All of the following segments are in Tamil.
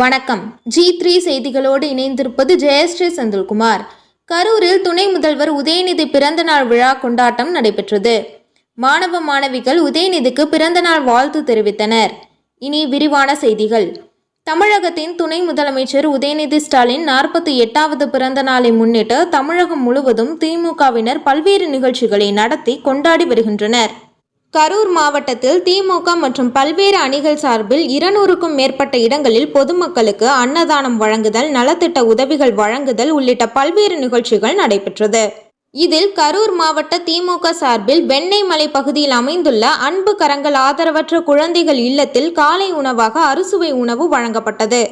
வணக்கம். ஜி த்ரீ செய்திகளோடு இணைந்திருப்பது ஜெயஸ்ரீ செந்தில்குமார். கரூரில் துணை முதல்வர் உதயநிதி பிறந்தநாள் விழா கொண்டாட்டம் நடைபெற்றது. மாணவ மாணவிகள் உதயநிதிக்கு பிறந்தநாள் வாழ்த்து தெரிவித்தனர். இனி விரிவான செய்திகள். தமிழகத்தின் துணை முதலமைச்சர் உதயநிதி ஸ்டாலின் நாற்பத்தி எட்டாவது பிறந்த நாளை முன்னிட்டு தமிழகம் முழுவதும் திமுகவினர் பல்வேறு நிகழ்ச்சிகளை நடத்தி கொண்டாடி வருகின்றனர். கரூர் மாவட்டத்தில் திமுக மற்றும் பல்வேறு அணிகள் சார்பில் இருநூறுக்கும் மேற்பட்ட இடங்களில் பொதுமக்களுக்கு அன்னதானம் வழங்குதல் நலத்திட்ட உதவிகள் வழங்குதல் உள்ளிட்ட பல்வேறு நிகழ்ச்சிகள் நடைபெற்றது. இதில் கரூர் மாவட்ட திமுக சார்பில் வெண்ணெய்மலை பகுதியில் அமைந்துள்ள அன்பு கரங்கள் ஆதரவற்ற குழந்தைகள் இல்லத்தில் காலை உணவாக அறுசுவை உணவு வழங்கப்பட்டது.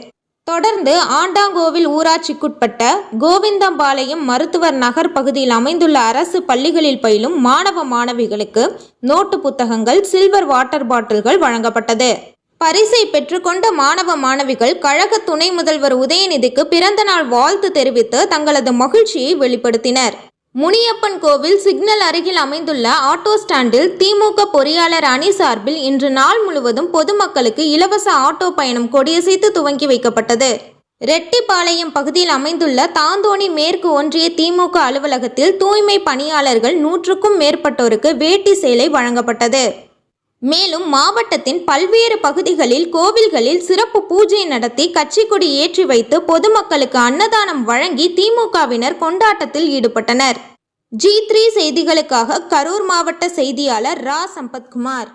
தொடர்ந்து ஆண்டாங்கோவில் ஊராட்சிக்குட்பட்ட கோவிந்தம்பாளையம் மருத்துவர் நகர் பகுதியில் அமைந்துள்ள அரசு பள்ளிகளில் பயிலும் மாணவ மாணவிகளுக்கு நோட்டு புத்தகங்கள் சில்வர் வாட்டர் பாட்டில்கள் வழங்கப்பட்டது. பரிசை பெற்றுக்கொண்ட மாணவ மாணவிகள் கழக துணை முதல்வர் உதயநிதிக்கு பிறந்தநாள் வாழ்த்து தெரிவித்து தங்களது மகிழ்ச்சியை வெளிப்படுத்தினர். முனியப்பன் கோவில் சிக்னல் அருகில் அமைந்துள்ள ஆட்டோ ஸ்டாண்டில் திமுக பொறியாளர் அணி சார்பில் இன்று நாள் முழுவதும் பொதுமக்களுக்கு இலவச ஆட்டோ பயணம் கொடியசைத்து துவங்கி வைக்கப்பட்டது. ரெட்டிப்பாளையம் பகுதியில் அமைந்துள்ள தாந்தோணி மேற்கு ஒன்றிய திமுக அலுவலகத்தில் தூய்மை பணியாளர்கள் நூற்றுக்கும் மேற்பட்டோருக்கு வேட்டி சேலை வழங்கப்பட்டது. மேலும் மாவட்டத்தின் பல்வேறு பகுதிகளில் கோவில்களில் சிறப்பு பூஜை நடத்தி கட்சிக்கொடி ஏற்றி வைத்து பொதுமக்களுக்கு அன்னதானம் வழங்கி திமுகவினர் கொண்டாட்டத்தில் ஈடுபட்டனர். ஜி த்ரீ செய்திகளுக்காக கரூர் மாவட்ட செய்தியாளர் ரா. சம்பத்குமார்.